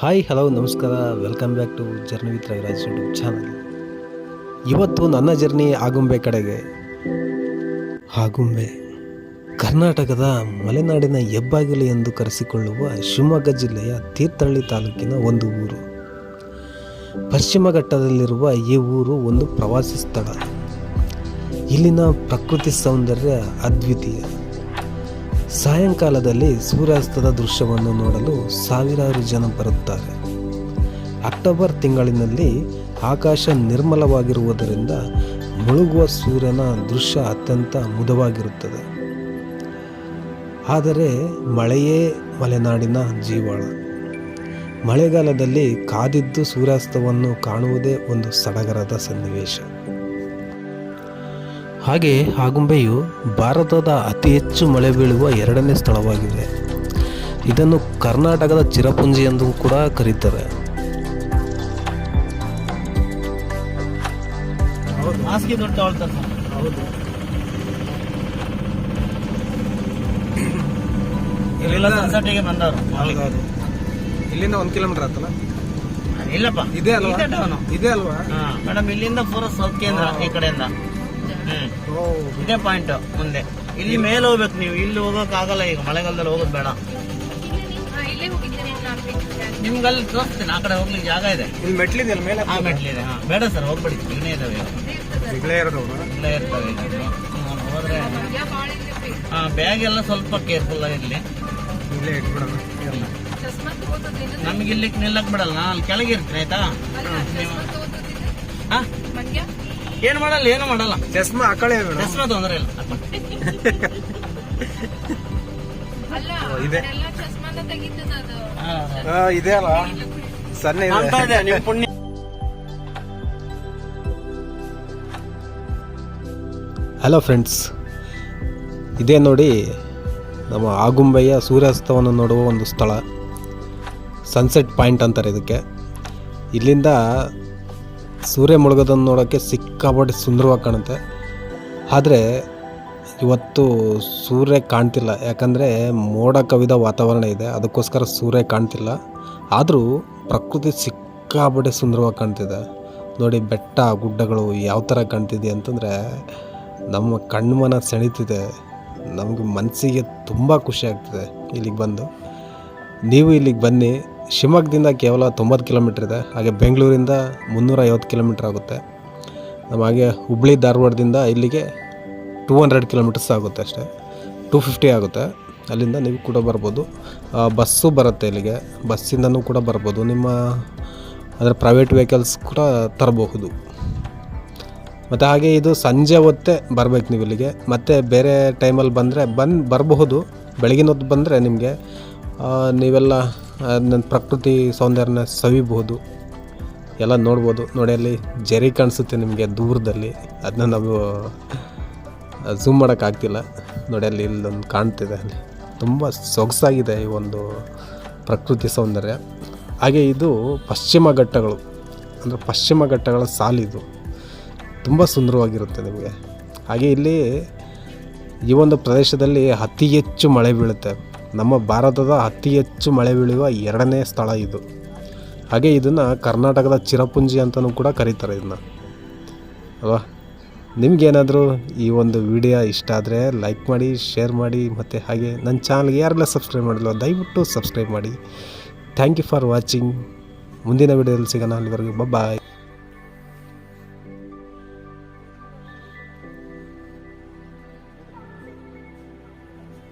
Hi hello ನಮಸ್ಕಾರ. Welcome back to journey with Raviraj YouTube channel ಇವತ್ತು ನನ್ನ journey Agumbe ಕಡೆಗೆ. ಆಗುಂಬೆ. ಕರ್ನಾಟಕದ ಮಲೆನಾಡಿನ ಹೆಬ್ಬಾಗಿಲು ಎಂದು ಕರೆಸಿಕೊಳ್ಳುವ ಶಿವಮೊಗ್ಗ ಜಿಲ್ಲೆಯ ತೀರ್ಥಹಳ್ಳಿ ತಾಲೂಕಿನ ಒಂದು ಊರು. ಪಶ್ಚಿಮ ಘಟ್ಟದಲ್ಲಿರುವ ಈ ಊರು ಒಂದು ಪ್ರವಾಸಿ ಸ್ಥಳ. ಇಲ್ಲಿನ ಪ್ರಕೃತಿ ಸೌಂದರ್ಯ ಅದ್ವಿತೀಯ. ಸಾಯಂಕಾಲದಲ್ಲಿ ಸೂರ್ಯಾಸ್ತದ ದೃಶ್ಯವನ್ನು ನೋಡಲು ಸಾವಿರಾರು ಜನ ಬರುತ್ತಾರೆ. ಅಕ್ಟೋಬರ್ ತಿಂಗಳಿನಲ್ಲಿ ಆಕಾಶ ನಿರ್ಮಲವಾಗಿರುವುದರಿಂದ ಮುಳುಗುವ ಸೂರ್ಯನ ದೃಶ್ಯ ಅತ್ಯಂತ ಮುದವಾಗಿರುತ್ತದೆ. ಆದರೆ ಮಳೆಯೇ ಮಲೆನಾಡಿನ ಜೀವಾಳ. ಮಳೆಗಾಲದಲ್ಲಿ ಕಾದಿದ್ದು ಸೂರ್ಯಾಸ್ತವನ್ನು ಕಾಣುವುದೇ ಒಂದು ಸಡಗರದ ಸನ್ನಿವೇಶ. ಹಾಗೆ ಆಗುಂಬೆಯು ಭಾರತದ ಅತಿ ಹೆಚ್ಚು ಮಳೆ ಬೀಳುವ ಎರಡನೇ ಸ್ಥಳವಾಗಿದೆ. ಇದನ್ನು ಕರ್ನಾಟಕದ ಚಿರಪುಂಜಿ ಎಂದು ಕೂಡ ಕರೀತಾರೆ. ಇಲ್ಲಿಂದ ಒಂದ್ ಕಿಲೋಮೀಟರ್ ಆತಲ್ಲ? ಇಲ್ಲಪ್ಪ. ಇದೆ ಅಲ್ವಾ? ಇದೆ ಅಲ್ವಾ? ಮೇಡಮ್ ಇಲ್ಲಿಂದ ಪೂರ ಸೌತ್ ಕೇಂದ್ರ ಈ ಕಡೆಯಿಂದ. ಇದೇ ಪಾಯಿಂಟ್ ಮುಂದೆ. ಇಲ್ಲಿ ಮೇಲೆ ಹೋಗ್ಬೇಕು ನೀವು. ಇಲ್ಲಿ ಹೋಗಕ್ ಆಗಲ್ಲ ಈಗ. ಮಳೆಗಾಲದಲ್ಲಿ ಹೋಗೋದು ಬೇಡ. ನಿಮ್ಗೆ ಅಲ್ಲಿ ತೋರಿಸ್ತೀನಿ. ಆ ಕಡೆ ಹೋಗ್ಲಿಕ್ಕೆ ಜಾಗ ಇದೆ. ಇಲ್ಲಿ ಮೆಟ್ಲಿದೆಯಲ್ಲ ಮೇಲೆ ಆ ಮೆಟ್ಲಿದೆ ಹಾ. ಬೇಡ ಸರ್ ಹೋಗ್ಬೇಡಿ. ಈಗನೇ ಇದಾವೆ ಇಲ್ಲೇ ಇರೋದವ್ರು? ಇಲ್ಲೇ ಇರ್ತವೆ ಹೋದ್ರೆ ಹಾ ಬ್ಯಾಗ್ ಎಲ್ಲ ಸ್ವಲ್ಪ ಕೇರ್ಫುಲ್ ಇರ್ಲಿ. ಇಲ್ಲೇ ಇಟ್ಬಿಡೋಣ. ನಮ್ಗೆ ಇಲ್ಲಿ ನಿಲ್ಲಕ್ ಬಿಡಲ್ಲ. ಅಲ್ಲಿ ಕೆಳಗೆ ಇರ್ತೀನಿ ಆಯ್ತಾ? ಹಾ? ಏನು ಮಾಡಲ್ಲ ಏನು ಮಾಡಲ್ಲ. ಚಸ್ಮಾ ಹಾಕೊಳ್ಳೆ ಮೇಡಮ್. ಚಸ್ಮಾ ತೊಂದ್ರೆ ಇಲ್ಲ. ಅಲ್ಲ ಇದೆ. ಅದು. ಇದೆ ಅಲ್ಲ. ಸಣ್ಣ ಅಂತ ಇದೆ ಇದೆ ನೀವು ಪುಣ್ಯ. ಹಲೋ ಫ್ರೆಂಡ್ಸ್ ಇದೇ ನೋಡಿ ನಮ್ಮ ಆಗುಂಬೆಯ ಸೂರ್ಯಾಸ್ತವನ್ನು ನೋಡುವ ಒಂದು ಸ್ಥಳ. ಸನ್ಸೆಟ್ ಪಾಯಿಂಟ್ ಅಂತಾರೆ ಇದಕ್ಕೆ. ಇಲ್ಲಿಂದ ಸೂರ್ಯ ಮುಳುಗೋದನ್ನು ನೋಡೋಕ್ಕೆ ಸಿಕ್ಕಾಪಟ್ಟೆ ಸುಂದರವಾಗಿ ಕಾಣುತ್ತೆ. ಆದರೆ ಇವತ್ತು ಸೂರ್ಯ ಕಾಣ್ತಿಲ್ಲ. ಯಾಕಂದರೆ ಮೋಡ ಕವಿದ ವಾತಾವರಣ ಇದೆ. ಅದಕ್ಕೋಸ್ಕರ ಸೂರ್ಯ ಕಾಣ್ತಿಲ್ಲ. ಆದರೂ ಪ್ರಕೃತಿ ಸಿಕ್ಕಾಪಟ್ಟೆ ಸುಂದರವಾಗಿ ಕಾಣ್ತಿದೆ. ನೋಡಿ, ಬೆಟ್ಟ, ಗುಡ್ಡಗಳು ಯಾವ ಥರ ಕಾಣ್ತಿದೆ ಅಂತಂದರೆ ನಮ್ಮ ಕಣ್ಮನ ಸೆಳೀತಿದೆ ನಮಗೆ ಮನಸ್ಸಿಗೆ ತುಂಬ ಖುಷಿ ಆಗ್ತಿದೆ ಇಲ್ಲಿಗೆ ಬಂದು. ನೀವು ಇಲ್ಲಿಗೆ ಬನ್ನಿ. ಶಿವಮೊಗ್ಗದಿಂದ ಕೇವಲ ತೊಂಬತ್ತು ಕಿಲೋಮೀಟ್ರ್ ಇದೆ. ಹಾಗೆ ಬೆಂಗಳೂರಿಂದ ಮುನ್ನೂರ ಐವತ್ತು ಕಿಲೋಮೀಟ್ರ್ ಆಗುತ್ತೆ. ನಮ್ಮ ಹಾಗೆ ಹುಬ್ಳಿ ಧಾರವಾಡದಿಂದ ಇಲ್ಲಿಗೆ ಟೂ ಹಂಡ್ರೆಡ್ ಕಿಲೋಮೀಟರ್ಸ್ ಆಗುತ್ತೆ ಅಷ್ಟೇ. ಟೂ ಫಿಫ್ಟಿ ಆಗುತ್ತೆ. ಅಲ್ಲಿಂದ ನೀವು ಕೂಡ ಬರ್ಬೋದು. ಬಸ್ಸು ಬರುತ್ತೆ ಇಲ್ಲಿಗೆ. ಬಸ್ಸಿಂದನೂ ಕೂಡ ಬರ್ಬೋದು. ನಿಮ್ಮ ಅದರ ಪ್ರೈವೇಟ್ ವೆಹಿಕಲ್ಸ್ ಕೂಡ ತರಬಹುದು. ಮತ್ತು ಹಾಗೆ ಇದು ಸಂಜೆ ಹೊತ್ತೇ ಬರಬೇಕು ನೀವು ಇಲ್ಲಿಗೆ. ಮತ್ತು ಬೇರೆ ಟೈಮಲ್ಲಿ ಬಂದರೆ ಬಂದು ಬರಬಹುದು. ಬೆಳಗಿನ ಹೊತ್ತು ಬಂದರೆ ನಿಮಗೆ ನೀವೆಲ್ಲ ನನ್ನ ಪ್ರಕೃತಿ ಸೌಂದರ್ಯನ ಸವಿಬಹುದು. ಎಲ್ಲ ನೋಡ್ಬೋದು. ನೋಡಿ, ಅಲ್ಲಿ ಜರಿ ಕಾಣಿಸುತ್ತೆ ನಿಮಗೆ ದೂರದಲ್ಲಿ. ಅದನ್ನ ನಾವು ಝೂಮ್ ಮಾಡೋಕ್ಕಾಗ್ತಿಲ್ಲ ನೋಡಿ, ಅಲ್ಲಿ ಇಲ್ಲೊಂದು ಕಾಣ್ತಿದೆ ಅಲ್ಲಿ. ತುಂಬ ಸೊಗಸಾಗಿದೆ ಈ ಒಂದು ಪ್ರಕೃತಿ ಸೌಂದರ್ಯ. ಹಾಗೆ ಇದು ಪಶ್ಚಿಮ ಘಟ್ಟಗಳು. ಅಂದರೆ ಪಶ್ಚಿಮ ಘಟ್ಟಗಳ ಸಾಲಿದು ತುಂಬ ಸುಂದರವಾಗಿರುತ್ತೆ ನಿಮಗೆ. ಹಾಗೆ ಇಲ್ಲಿ ಈ ಒಂದು ಪ್ರದೇಶದಲ್ಲಿ ಅತಿ ಹೆಚ್ಚು ಮಳೆ ಬೀಳುತ್ತೆ. ನಮ್ಮ ಭಾರತದ ಅತಿ ಹೆಚ್ಚು ಮಳೆ ಬೀಳುವ ಎರಡನೇ ಸ್ಥಳ ಇದು. ಹಾಗೆ ಇದನ್ನು ಕರ್ನಾಟಕದ ಚಿರಪುಂಜಿ ಅಂತಲೂ ಕೂಡ ಕರೀತಾರೆ ಇದನ್ನು. ಅಲ್ವಾ? ನಿಮಗೇನಾದರೂ ಈ ಒಂದು ವಿಡಿಯೋ ಇಷ್ಟ ಆದರೆ ಲೈಕ್ ಮಾಡಿ, ಶೇರ್ ಮಾಡಿ, ಮತ್ತು ಹಾಗೆ ನನ್ನ ಚಾನಲ್ಗೆ ಯಾರೆಲ್ಲ ಸಬ್ಸ್ಕ್ರೈಬ್ ಮಾಡಿಲ್ಲ ದಯವಿಟ್ಟು ಸಬ್ಸ್ಕ್ರೈಬ್ ಮಾಡಿ. Thank you for watching. ಮುಂದಿನ ವಿಡಿಯೋದಲ್ಲಿ ಸಿಗೋಣ ಅಲ್ಲಿವರೆಗೂ. ಬಾಯ್